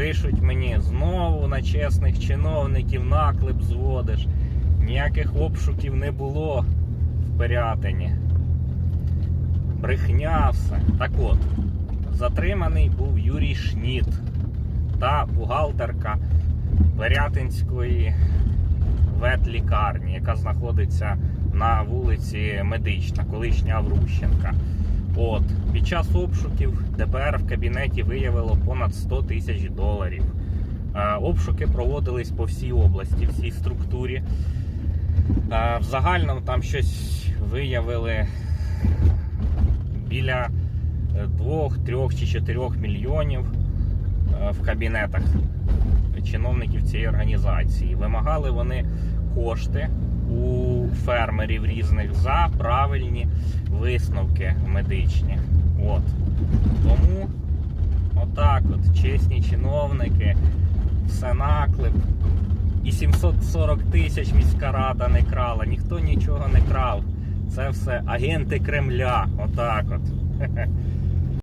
Пишуть мені, знову на чесних чиновників наклеп зводиш. Ніяких обшуків не було в Пирятині. Брехня все. Так от, затриманий був Юрій Шніт та бухгалтерка Пирятинської ветлікарні, яка знаходиться на вулиці Медична, колишня Аврущенка. От, під час обшуків ДБР в кабінеті виявило понад 100 тисяч доларів. Е, Обшуки проводились по всій області, всій структурі. Е, В загальному там щось виявили біля 2, 3 чи 4 мільйонів е, в кабінетах чиновників цієї організації. Wимагали вони кошти у фермерів різних за правильні висновки медичні. От. Тому отак от чесні чиновники, все наклеп. І 740 тисяч міська рада не крала, ніхто нічого не крав. Це все агенти Кремля. Отак от.